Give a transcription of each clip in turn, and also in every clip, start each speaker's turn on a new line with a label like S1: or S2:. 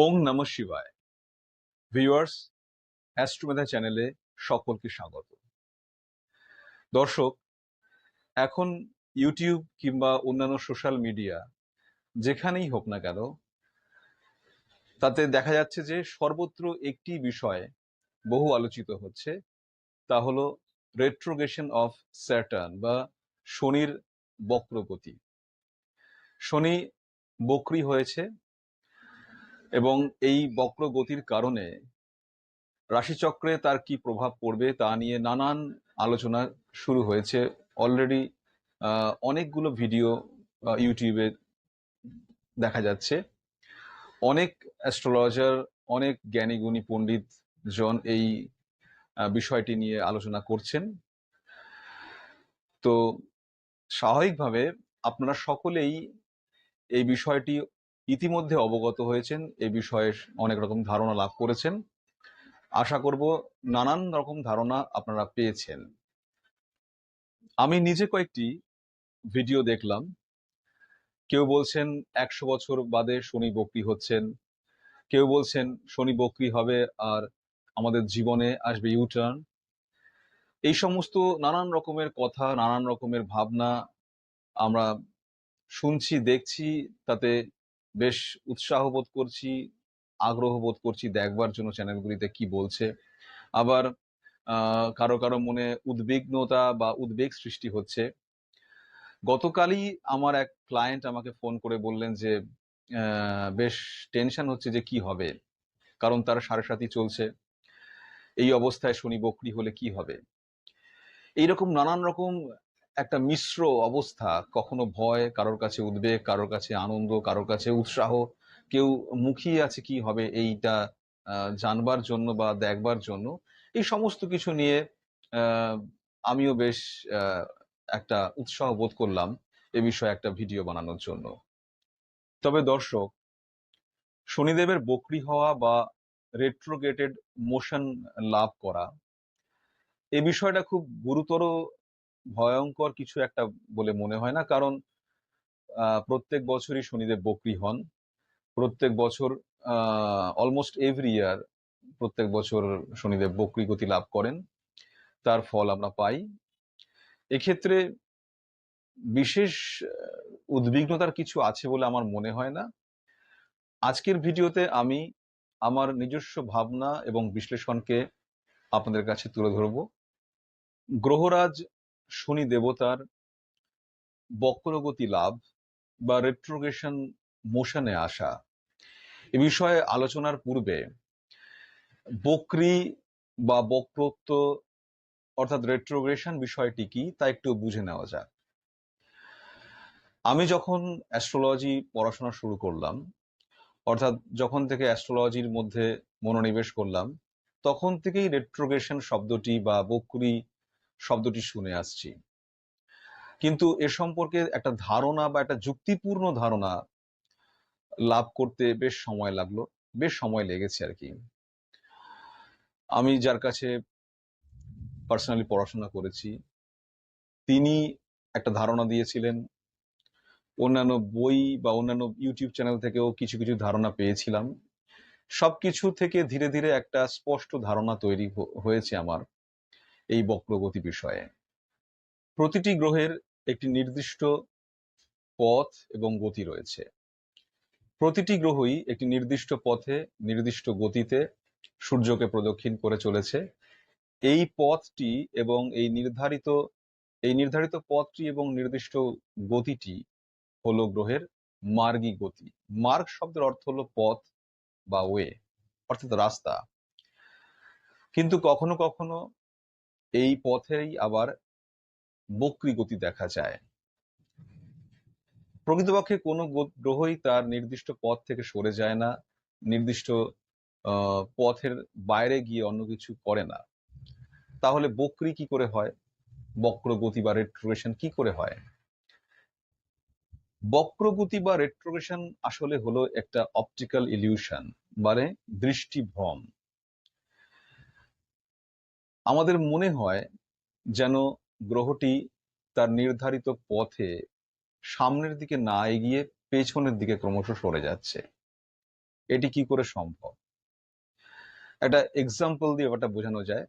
S1: ওং নম শিবায়। ভিউয়ার্স, অ্যাস্ট্রোমেধা চ্যানেলে সকলকে স্বাগত। দর্শক, এখন ইউটিউব কিংবা অন্যান্য সোশ্যাল মিডিয়া, যেখানেই হোক না কেন, তাতে দেখা যাচ্ছে যে সর্বত্র একটি বিষয় বহু আলোচিত হচ্ছে, তা হলো রেট্রোগেশন অফ স্যাটার্ন বা শনির বক্রগতি। শনি বক্রি হয়েছে এবং এই বক্র গতির কারণে রাশিচক্রে তার কি প্রভাব পড়বে তা নিয়ে নানান আলোচনা শুরু হয়েছে। অলরেডি অনেকগুলো ভিডিও ইউটিউবে দেখা যাচ্ছে। অনেক অ্যাস্ট্রোলজার অনেক জ্ঞানী গুণী পণ্ডিত জন এই বিষয়টি নিয়ে আলোচনা করছেন। তো স্বাভাবিকভাবে আপনারা সকলেই এই বিষয়টি ইতিমধ্যে অবগত হয়েছেন, এ বিষয়ে অনেক রকম ধারণা লাভ করেছেন। আশা করব নানান রকম ধারণা আপনারা পেয়েছেন। আমি নিজে কয়েকটি ভিডিও দেখলাম। কেউ বলছেন একশো বছর বাদে শনি বক্রি হচ্ছেন। কেউ বলছেন শনি বক্রি হবে আর আমাদের জীবনে আসবে ইউটার্ন। এই সমস্ত নানান রকমের কথা, নানান রকমের ভাবনা আমরা শুনছি, দেখছি, তাতে বেশ উৎসাহ বোধ করছি আগ্রহ বোধ করছি দেখবার জন্য চ্যানেলগুলিতে কি বলছে। আবার কারও কারও মনে উদ্বিগ্নতা বা উদ্বেগ সৃষ্টি হচ্ছে। গতকালই আমার এক ক্লায়েন্ট আমাকে ফোন করে বললেন যে বেশ টেনশন হচ্ছে যে কি হবে? কারণ তার সাড়ে সাথী চলছে। এই অবস্থায় শনি বকরি হলে কি হবে? এইরকম নানান রকম একটা মিশ্র অবস্থা, কখনো ভয়, কারোর কাছে উদ্বেগ, কারোর কাছে আনন্দ, কারোর কাছে উৎসাহ। কেউ মুখিয়ে আছে কি হবে এইটা জানবার জন্য বা দেখবার জন্য। এই সমস্ত কিছু নিয়ে আমিও বেশ একটা উৎসাহ বোধ করলাম এ বিষয়ে একটা ভিডিও বানানোর জন্য। তবে দর্শক, শনিদেবের বকরি হওয়া বা রেট্রোগেটেড মোশন লাভ করা, এ বিষয়টা খুব গুরুতর ভয়ঙ্কর কিছু একটা বলে মনে হয় না। কারণ প্রত্যেক বছরই শনিদেব বকরি হন। প্রত্যেক বছর অলমোস্ট এভরি ইয়ার প্রত্যেক বছর শনিদেব বকরি গতি লাভ করেন। তার ফল আমরা পাই। এক্ষেত্রে বিশেষ উদ্বিগ্নতার কিছু আছে বলে আমার মনে হয় না। আজকের ভিডিওতে আমি আমার নিজস্ব ভাবনা এবং বিশ্লেষণকে আপনাদের কাছে তুলে ধরব। গ্রহরাজ শনি দেবতার বক্রগতি লাভ বা রেট্রোগেশন মোশনে আসা। এ বিষয়ে আলোচনার পূর্বে বক্রি বা বক্রত্ব অর্থাৎ রেট্রোগ্রেশন বিষয়টি কি তা একটু বুঝে নেওয়া যাক। আমি যখন অ্যাস্ট্রোলজি পড়াশোনা শুরু করলাম, অর্থাৎ যখন থেকে অ্যাস্ট্রোলজির মধ্যে মনোনিবেশ করলাম, তখন থেকেই রেট্রোগ্রেশন শব্দটি বা বক্রি শব্দটি শুনে আসছি। কিন্তু এ সম্পর্কে একটা ধারণা বা একটা যুক্তিপূর্ণ ধারণা লাভ করতে বেশ সময় লাগল, বেশ সময় লেগেছে আর কি। আমি যার কাছে পার্সোনালি পড়াশোনা করেছি, তিনি একটা ধারণা দিয়েছিলেন, অন্যান্য বই বা অন্যান্য ইউটিউব চ্যানেল থেকেও কিছু কিছু ধারণা পেয়েছিলাম। সবকিছু থেকে ধীরে ধীরে একটা স্পষ্ট ধারণা তৈরি হয়েছে আমার। এই বক্রগতি বিষয়ে। প্রতিটি গ্রহের একটি নির্দিষ্ট পথ এবং গতি রয়েছে। প্রতিটি গ্রহই একটি নির্দিষ্ট পথে, নির্দিষ্ট গতিতে সূর্যকে প্রদক্ষিণ করে চলেছে। এই পথটি এবং এই নির্ধারিত এই নির্ধারিত পথটি এবং নির্দিষ্ট গতিটি হলো গ্রহের মার্গী গতি। মার্গ শব্দের অর্থ হলো পথ বা ওয়ে, অর্থাৎ রাস্তা। কিন্তু কখনো কখনো এই পথেই আবার বক্রি গতি দেখা যায়। প্রকৃতপক্ষে কোনো গ্রহই তার নির্দিষ্ট পথ থেকে সরে যায় না, নির্দিষ্ট পথের বাইরে গিয়ে অন্য কিছু করে না। তাহলে বক্রি কি করে হয়? বক্রগতি বা রেট্রোগেশন কি করে হয়? বক্রগতি বা রেট্রোগেশন আসলে হলো একটা অপটিক্যাল ইলিউশন মানে দৃষ্টিভ্রম আমাদের মনে হয় যেন গ্রহটি তার নির্ধারিত পথে সামনের দিকে না এগিয়ে পেছনের দিকে ক্রমশ সরে যাচ্ছে। এটি কি করে সম্ভব? একটা এক্সাম্পল দিয়ে ব্যাপারটা বোঝানো যায়।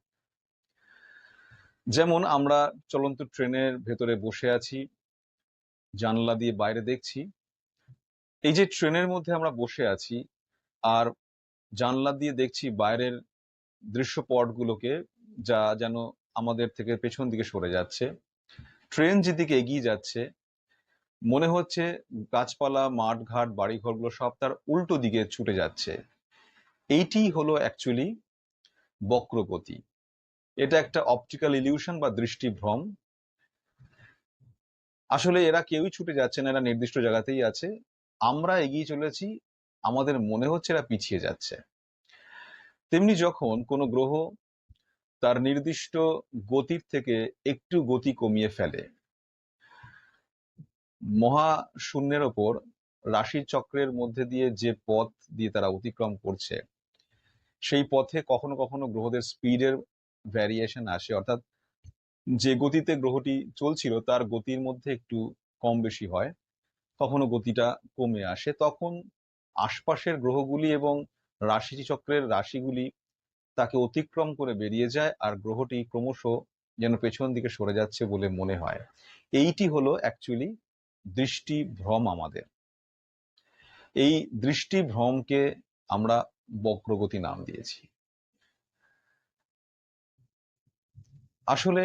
S1: যেমন আমরা চলন্ত ট্রেনের ভেতরে বসে আছি, জানলা দিয়ে বাইরে দেখছি। এই যে ট্রেনের মধ্যে আমরা বসে আছি আর জানলা দিয়ে দেখছি বাইরের দৃশ্যপটগুলোকে যা যেন আমাদের থেকে পেছন দিকে সরে যাচ্ছে। ট্রেন যেদিকে এগিয়ে যাচ্ছে, মনে হচ্ছে গাছপালা, মাঠঘাট, বাড়িঘরগুলো সব তার উল্টো দিকে ছুটে যাচ্ছে। এইটি হলো অ্যাকচুয়ালি বক্রগতি। এটা একটা অপটিক্যাল ইলিউশন বা দৃষ্টিভ্রম। আসলে এরা কেউই ছুটে যাচ্ছে না, এরা নির্দিষ্ট জায়গাতেই আছে। আমরা এগিয়ে চলেছি, আমাদের মনে হচ্ছে এরা পিছিয়ে যাচ্ছে। তেমনি যখন কোনো গ্রহ তার নির্দিষ্ট গতির থেকে একটু গতি কমিয়ে ফেলে। মহাশূন্যের ওপর রাশি চক্রের মধ্যে দিয়ে যে পথ দিয়ে তারা অতিক্রম করছে, সেই পথে কখনো কখনো গ্রহদের স্পিডের ভ্যারিয়েশন আসে। অর্থাৎ যে গতিতে গ্রহটি চলছিল, তার গতির মধ্যে একটু কম বেশি হয় কখনো গতিটা কমে আসে। তখন আশপাশের গ্রহগুলি এবং রাশি চক্রের রাশিগুলি তাকে অতিক্রম করে বেরিয়ে যায় আর গ্রহটি ক্রমশ যেন পেছন দিকে সরে যাচ্ছে বলে মনে হয়। এইটি হলো অ্যাকচুয়ালি দৃষ্টি ভ্রম আমাদের। এই দৃষ্টি ভ্রমকে আমরা বক্রগতি নাম দিয়েছি। আসলে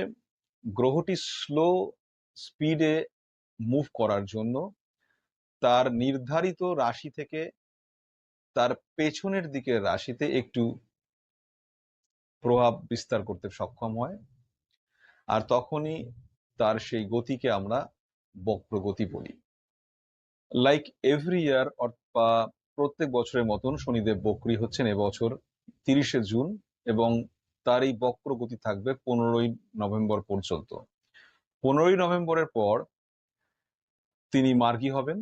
S1: গ্রহটি স্লো স্পিডে মুভ করার জন্য তার নির্ধারিত রাশি থেকে তার পেছনের দিকের রাশিতে একটু প্রভাব বিস্তার করতে সক্ষম হয়। আর তখনই তার সেই গতিকে আমরা বক্রগতি বলি। লাইক এভরি ইয়ার বা প্রত্যেক বছরের মতন শনিদেব বক্রী হচ্ছেন এবছর তিরিশে জুন এবং তার এই বক্রগতি থাকবে পনেরোই নভেম্বর পর্যন্ত। পনেরোই নভেম্বরের পর তিনি মার্গী হবেন,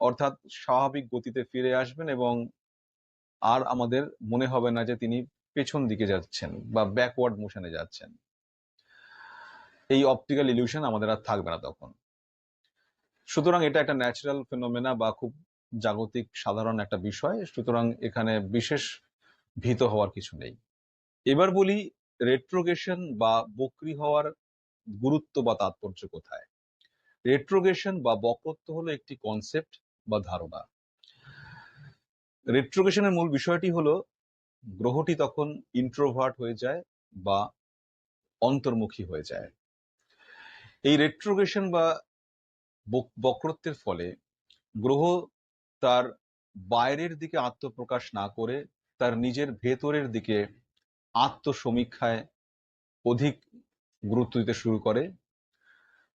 S1: অর্থাৎ স্বাভাবিক গতিতে ফিরে আসবেন এবং আর আমাদের মনে হবে না যে তিনি পেছন দিকে যাচ্ছেন বা ব্যাকওয়ার্ড মোশনে যাচ্ছেন। এই অপটিক্যাল ইলিউশন আমাদের আর থাকবে না তখন। সুতরাং এটা একটা ন্যাচারাল ফেনোমেনা বা খুব জাগতিক সাধারণ একটা বিষয়, সুতরাং এখানে বিশেষ ভীত হওয়ার কিছু নেই। এবার বলি রেট্রোগেশন বা বক্রি হওয়ার গুরুত্ব বা তাৎপর্য কোথায়? রেট্রোগেশন বা বক্রত্ব হলো একটি কনসেপ্ট বা ধারণা। রেট্রোগেশনের মূল বিষয়টি হলো গ্রহটি তখন ইন্ট্রোভার্ট হয়ে যায় বা অন্তর্মুখী হয়ে যায়। এই রেট্রোগেশন বা বক্রত্বের ফলে গ্রহ তার বাইরের দিকে আত্মপ্রকাশ না করে তার নিজের ভেতরের দিকে আত্মসমীক্ষায় অধিক গুরুত্ব দিতে শুরু করে।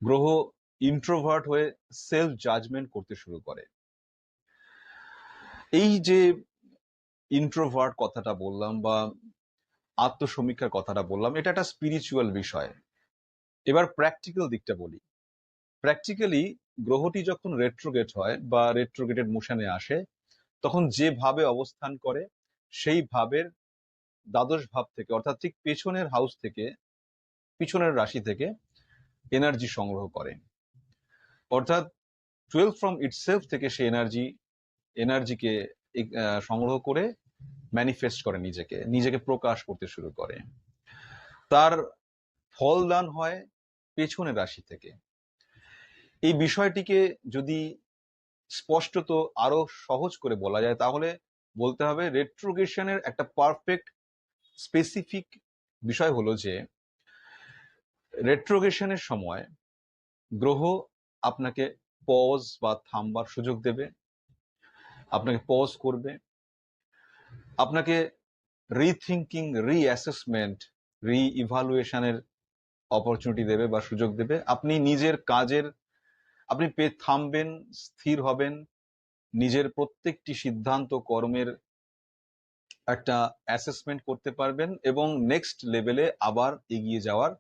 S1: গ্রহ ইন্ট্রোভার্ট হয়ে সেলফ জাজমেন্ট করতে শুরু করে। এই যে ইন্ট্রোভার্ট কথাটা বললাম বা আত্মসমীক্ষার কথাটা বললাম, এটা একটা স্পিরিচুয়াল বিষয়। এবার প্র্যাকটিক্যাল দিকটা বলি। প্র্যাকটিক্যালি গ্রহটি যখন রেট্রোগেট হয় বা রেট্রোগেটেড মোশনে আসে, তখন যে ভাবে অবস্থান করে, সেই ভাবের দ্বাদশ ভাব থেকে, অর্থাৎ ঠিক পেছনের হাউস থেকে, পিছনের রাশি থেকে এনার্জি সংগ্রহ করে। অর্থাৎ টুয়েলভ ফ্রম ইটসেলফ থেকে সে এনার্জি এনার্জিকে সংগ্রহ করে ম্যানিফেস্ট করে নিজেকে নিজেকে প্রকাশ করতে শুরু করে। তার ফলদান হয় পেছনের রাশি থেকে। এই বিষয়টিকে যদি স্পষ্টত আরও সহজ করে বলা যায়, তাহলে বলতে হবে রেট্রোগেশনের একটা পারফেক্ট স্পেসিফিক বিষয় হলো যে রেট্রোগেশনের সময় গ্রহ আপনাকে পজ বা থামবার সুযোগ দেবে। আপনাকে পজ করবে। আপনাকে রিথিঙ্কিং রিঅ্যাসেসমেন্ট রি ইভালুয়েশনের অপরচুনিটি দেবে বা সুযোগ দেবে। আপনি নিজের কাজের, আপনি পে, থামবেন, স্থির হবেন। নিজের প্রত্যেকটি সিদ্ধান্ত, কর্মের একটা অ্যাসেসমেন্ট করতে পারবেন এবং নেক্সট লেভেলে আবার এগিয়ে যাওয়ার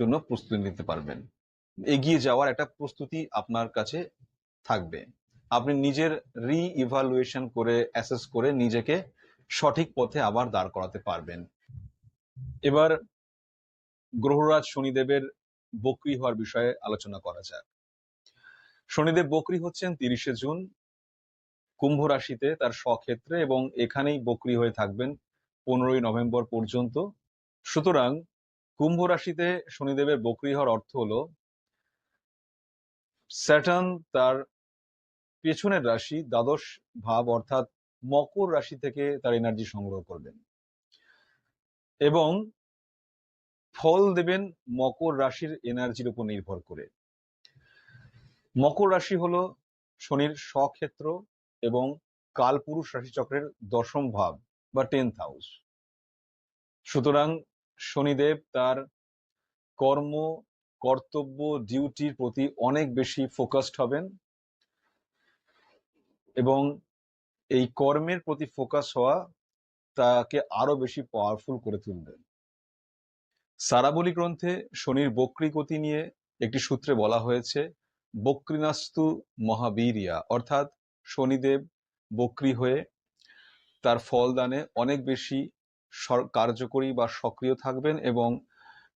S1: জন্য প্রস্তুতি নিতে পারবেন। এগিয়ে যাওয়ার একটা প্রস্তুতি আপনার কাছে থাকবে। আপনি নিজের রি ইভালুয়েশন করে অ্যাসেস করে নিজেকে সঠিক পথে আবার দাঁড় করাতে পারবেন। এবার গ্রহরাজ শনিদেবের বকরি হওয়ার বিষয়ে আলোচনা করা যাক। শনিদেব বকরি হচ্ছেন তিরিশে জুন, কুম্ভ রাশিতে তার স্বক্ষেত্রে এবং এখানেই বক্রি হয়ে থাকবেন পনেরোই নভেম্বর পর্যন্ত। সুতরাং কুম্ভ রাশিতে শনিদেবের বক্রি হওয়ার অর্থ হলো, স্যাটার্ন তার পেছনের রাশি দ্বাদশ ভাব অর্থাৎ মকর রাশি থেকে তার এনার্জি সংগ্রহ করবেন। এবং ফল দেবেন মকর রাশির এনার্জির উপর নির্ভর করে। মকর রাশি হলো শনির স্বক্ষেত্র এবং কালপুরুষ রাশিচক্রের দশম ভাব বা টেন্থ হাউস সুতরাং শনিদেব তার কর্ম, কর্তব্য ডিউটির প্রতি অনেক বেশি ফোকাসড হবেন এবং এই কর্মের প্রতি ফোকাস হওয়া তাকে আরও বেশি পাওয়ারফুল করে তুলবে। সারাবলি গ্রন্থে শনির বক্রি গতি নিয়ে একটি সূত্রে বলা হয়েছে, বক্রিনাস্তু মহাবীরিয়া। অর্থাৎ শনিদেব বক্রি হয়ে তার ফলদানে অনেক বেশি কার্যকরী বা সক্রিয় থাকবেন এবং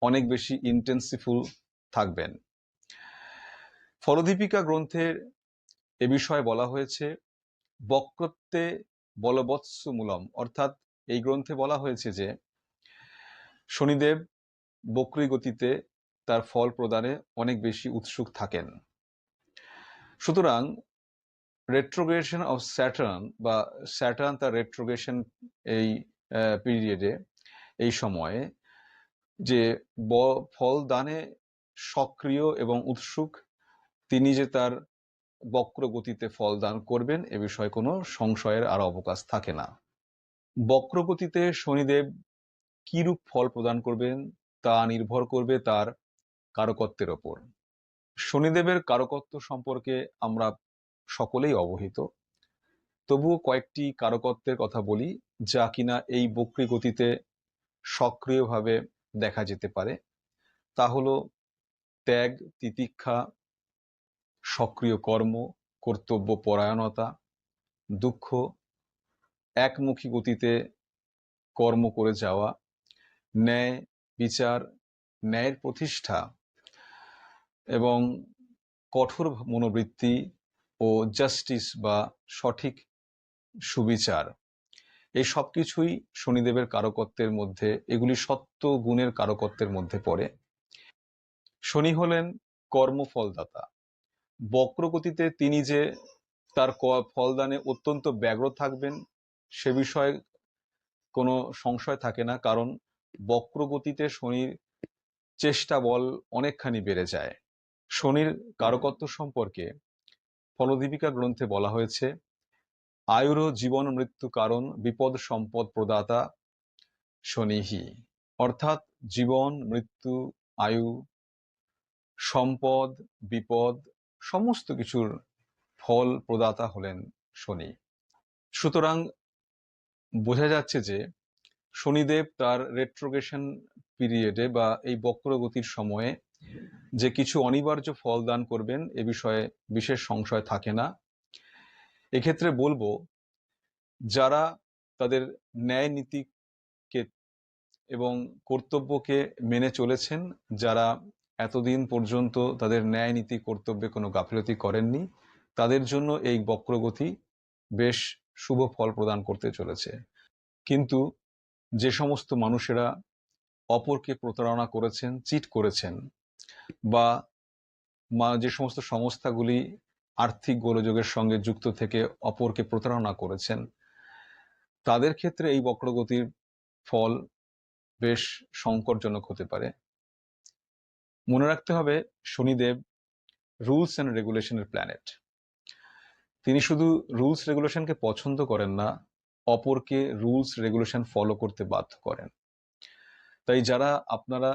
S1: অনেক বেশি ইন্টেন্সিফুল থাকবেন। ফলদীপিকা গ্রন্থের এ বিষয়ে বলা হয়েছে বক্রত্বে বলবৎস মূলম অর্থাৎ এই গ্রন্থে বলা হয়েছে যে, শনিদেব বক্রি গতিতে তার ফল প্রদানে অনেক বেশি উৎসুক থাকেন। সুতরাং রেট্রোগ্রেশন অফ স্যাটার্ন বা স্যাটার্ন তার রেট্রোগ্রেশন এই পিরিয়ডে এই সময়ে যে ফল দানে সক্রিয় এবং উৎসুক, তিনি যে তার বক্র গতিতে ফল দান করবেন, এ বিষয়ে কোনো সংশয়ের আর অবকাশ থাকে না। বক্র গতিতে শনিদেব কিরূপ ফল প্রদান করবেন, তা নির্ভর করবে তার কারকত্বের ওপর। শনিদেবের কারকত্ব সম্পর্কে আমরা সকলেই অবহিত। তবুও কয়েকটি কারকত্বের কথা বলি, যা কিনা এই বক্রী গতিতে সক্রিয়ভাবে দেখা যেতে পারে। তা হলো ত্যাগ, তিতিক্ষা সক্রিয় কর্ম, কর্তব্য পরায়ণতা, দুঃখ, একমুখী গতিতে কর্ম করে যাওয়া, ন্যায়, বিচার, ন্যায়ের প্রতিষ্ঠা এবং কঠোর মনোবৃত্তি ও জাস্টিস বা সঠিক সুবিচার। এই সব কিছুই শনিদেবের কারকত্বের মধ্যে, এগুলি সত্য গুণের কারকত্বের মধ্যে পড়ে। শনি হলেন কর্মফলদাতা। বক্রগতিতে তিনি যে তার ফলদানে অত্যন্ত ব্যগ্র থাকবেন, সে বিষয়ে কোনো সংশয় থাকে না, কারণ বক্রগতিতে শনির চেষ্টা বল অনেকখানি বেড়ে যায়। শনির কারকত্ব সম্পর্কে ফলদীপিকা গ্রন্থে বলা হয়েছে, আয়ুর জীবন মৃত্যু কারণ বিপদ সম্পদ প্রদাতা শনিহি। অর্থাৎ জীবন, মৃত্যু, আয়ু, সম্পদ, বিপদ সমস্ত কিছুর ফল প্রদাতা হলেন শনি। সুতরাং বোঝা যাচ্ছে যে শনিদেব তার রেট্রোগেশন পিরিয়ডে বা এই বক্রগতির সময়ে যে কিছু অনিবার্য ফল দান করবেন এ বিষয়ে বিশেষ সংশয় থাকে না। এক্ষেত্রে বলব, যারা তাদের ন্যায় নীতিকে এবং কর্তব্যকে মেনে চলেছেন, যারা এতদিন পর্যন্ত তাদের ন্যায় নীতি, কর্তব্যে কোনো গাফিলতি করেননি। তাদের জন্য এই বক্রগতি বেশ শুভ ফল প্রদান করতে চলেছে। কিন্তু যে সমস্ত মানুষেরা অপরকে প্রতারণা করেছেন, চিট করেছেন বা যে সমস্ত সংস্থাগুলি আর্থিক গোলযোগের সঙ্গে যুক্ত থেকে অপরকে প্রতারণা করেছেন, তাদের ক্ষেত্রে এই বক্রগতির ফল বেশ সংকটজনক হতে পারে। মনে রাখতে হবে শনিদেব রুলস অ্যান্ড রেগুলেশনের প্ল্যানেট তিনি শুধু রুলস রেগুলেশনকে পছন্দ করেন না, অপরকে রুলস রেগুলেশন ফলো করতে বাধ্য করেন। তাই যারা আপনারা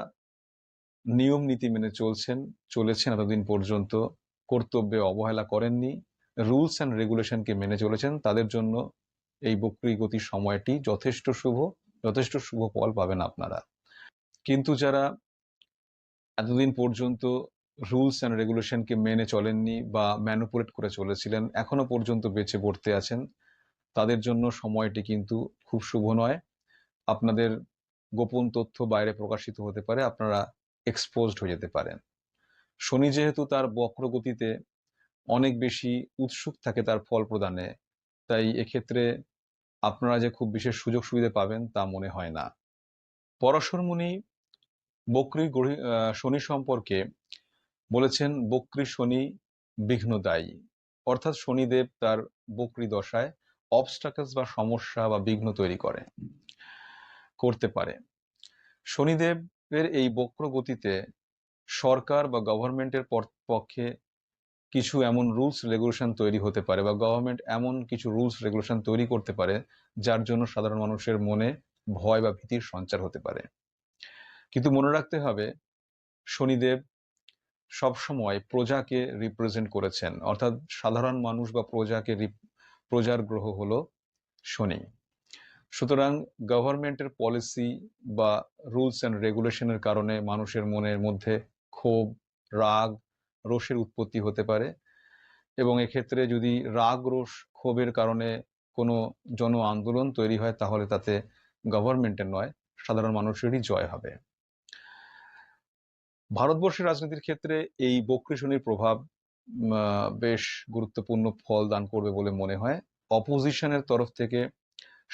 S1: নিয়ম নীতি মেনে চলছেন, চলেছেন এতদিন পর্যন্ত, কর্তব্যে অবহেলা করেননি রুলস অ্যান্ড রেগুলেশনকে মেনে চলেছেন, তাদের জন্য এই বক্রী গতির সময়টি যথেষ্ট শুভ যথেষ্ট শুভ ফল পাবেন আপনারা। কিন্তু যারা এতদিন পর্যন্ত রুলস অ্যান্ড রেগুলেশনকে মেনে চলেননি বা ম্যানুপুলেট করে চলেছিলেন, এখনও পর্যন্ত বেঁচে পড়তে আছেন। তাদের জন্য সময়টি কিন্তু খুব শুভ নয়। আপনাদের গোপন তথ্য বাইরে প্রকাশিত হতে পারে, আপনারা এক্সপোজড হয়ে যেতে পারেন। শনি যেহেতু তার বক্রগতিতে অনেক বেশি উৎসুক থাকে তার ফল প্রদানে, তাই এক্ষেত্রে আপনারা যে খুব বিশেষ সুযোগ সুবিধা পাবেন তা মনে হয় না। পরাশর মুনি বক্রি শনি সম্পর্কে বলেছেন, বক্রি শনি বিঘ্নদায়ী অর্থাৎ শনিদেব তার বক্রি দশায় অবস্টাকলস বা সমস্যা বা বিঘ্ন তৈরি করে, করতে পারে। শনিদেবের এই বক্র গতিতে সরকার বা গভর্নমেন্টের পক্ষে কিছু এমন রুলস রেগুলেশন তৈরি হতে পারে বা গভর্নমেন্ট এমন কিছু রুলস রেগুলেশন তৈরি করতে পারে, যার জন্য সাধারণ মানুষের মনে ভয় বা ভীতির সঞ্চার হতে পারে। কিন্তু মনে রাখতে হবে, শনিদেব সবসময় প্রজাকে রিপ্রেজেন্ট করেছেন। অর্থাৎ সাধারণ মানুষ বা প্রজাকে প্রজার গ্রহ হলো শনি। সুতরাং গভর্নমেন্টের পলিসি বা রুলস অ্যান্ড রেগুলেশনের কারণে মানুষের মনের মধ্যে ক্ষোভ, রাগ, রোষের উৎপত্তি হতে পারে এবং এক্ষেত্রে যদি রাগ, রোষ, ক্ষোভের কারণে কোনো জন আন্দোলন তৈরি হয়, তাহলে তাতে গভর্নমেন্টের নয়, সাধারণ মানুষেরই জয় হবে। ভারতবর্ষের রাজনীতির ক্ষেত্রে এই বক্রী শনির প্রভাব বেশ গুরুত্বপূর্ণ ফল দান করবে বলে মনে হয়। অপোজিশনের তরফ থেকে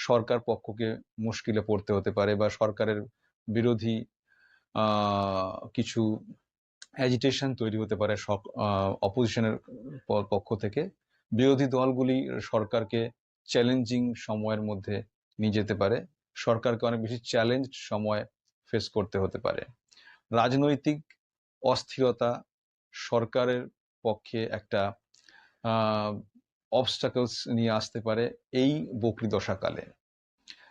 S1: সরকার পক্ষকে মুশকিলে পড়তে হতে পারে বা সরকারের বিরোধী কিছু অ্যাজিটেশন তৈরি হতে পারে অপোজিশনের পক্ষ থেকে। বিরোধী দলগুলি সরকারকে চ্যালেঞ্জিং সময়ের মধ্যে নিয়ে যেতে পারে। সরকারকে অনেক বেশি চ্যালেঞ্জ সময় ফেস করতে হতে পারে। রাজনৈতিক অস্থিরতা সরকারের পক্ষে একটা অবস্টাকলস নিয়ে আসতে পারে এই বকরি দশাকালে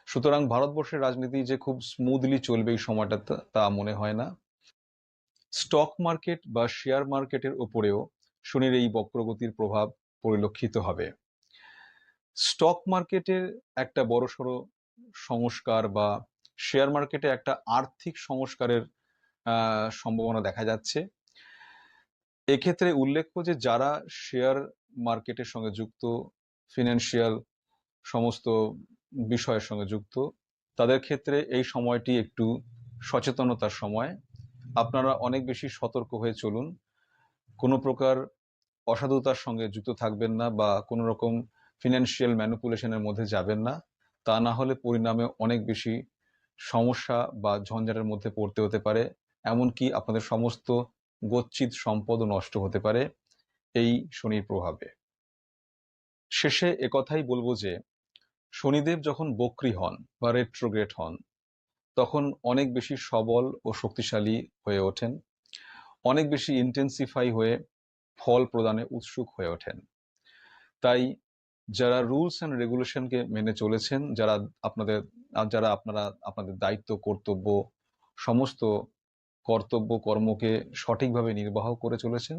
S1: সুতরাং ভারতবর্ষের রাজনীতি যে খুব স্মুথলি চলবে এই সময়টা তা মনে হয় না। স্টক মার্কেট বা শেয়ার মার্কেটের উপরেও শনির এই বক্রগতির প্রভাব পরিলক্ষিত হবে। স্টক মার্কেটের একটা বড়সড় সংস্কার বা শেয়ার মার্কেটে একটা আর্থিক সংস্কারের সম্ভাবনা দেখা যাচ্ছে। এক্ষেত্রে উল্লেখ্য যে, যারা শেয়ার মার্কেটের সঙ্গে যুক্ত, ফিনান্সিয়াল সমস্ত বিষয়ের সঙ্গে যুক্ত, তাদের ক্ষেত্রে এই সময়টি একটু সচেতনতার সময়। আপনারা অনেক বেশি সতর্ক হয়ে চলুন। কোনো প্রকার অসাধুতার সঙ্গে যুক্ত থাকবেন না বা কোনো রকম ফিনান্সিয়াল ম্যানুপুলেশনের মধ্যে যাবেন না। তা না হলে পরিণামে অনেক বেশি সমস্যা বা ঝঞ্ঝাটের মধ্যে পড়তে হতে পারে। এমনকি আপনাদের সমস্ত গচ্ছিত সম্পদও নষ্ট হতে পারে এই শনির প্রভাবে। শেষে একথাই বলব যে, শনিদেব যখন বক্রি হন বা রেট্রোগ্রেট হন, তখন অনেক বেশি সবল ও শক্তিশালী হয়ে ওঠেন, অনেক বেশি ইন্টেন্সিফাই হয়ে ফল প্রদানে উৎসুক হয়ে ওঠেন। তাই যারা রুলস অ্যান্ড রেগুলেশনকে মেনে চলেছেন, যারা আপনাদের, যারা আপনারা, আপনাদের দায়িত্ব, কর্তব্য, সমস্ত কর্তব্য কর্মকে সঠিকভাবে নির্বাহ করে চলেছেন।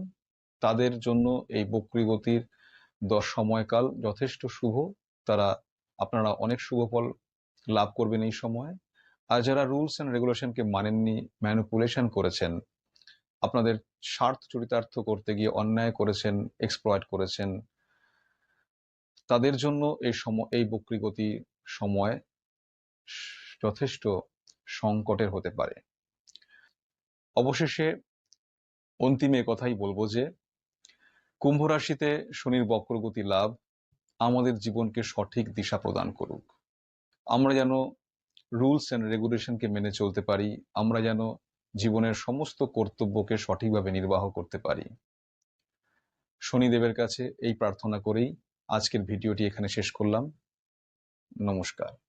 S1: তাদের জন্য এই বক্রীগতির দশ সময়কাল যথেষ্ট শুভ। তারা, আপনারা অনেক শুভ ফল লাভ করবেন এই সময়। আর যারা রুলস অ্যান্ড রেগুলেশনকে মানেননি, ম্যানুপুলেশন করেছেন, আপনাদের স্বার্থ চরিতার্থ করতে গিয়ে অন্যায় করেছেন, এক্সপ্লয়েট করেছেন, তাদের জন্য এই সময় এই বক্রীগতি সময় যথেষ্ট সংকটের হতে পারে। অবশেষে অন্তিমে কথাই বলব যে, কুম্ভ রাশিতে শনির বক্রগতি লাভ আমাদের জীবনকে সঠিক দিশা প্রদান করুক। আমরা যেন রুলস অ্যান্ড রেগুলেশনকে মেনে চলতে পারি, আমরা যেন জীবনের সমস্ত কর্তব্যকে সঠিকভাবে নির্বাহ করতে পারি। শনিদেবের কাছে এই প্রার্থনা করেই আজকের ভিডিওটি এখানে শেষ করলাম। নমস্কার।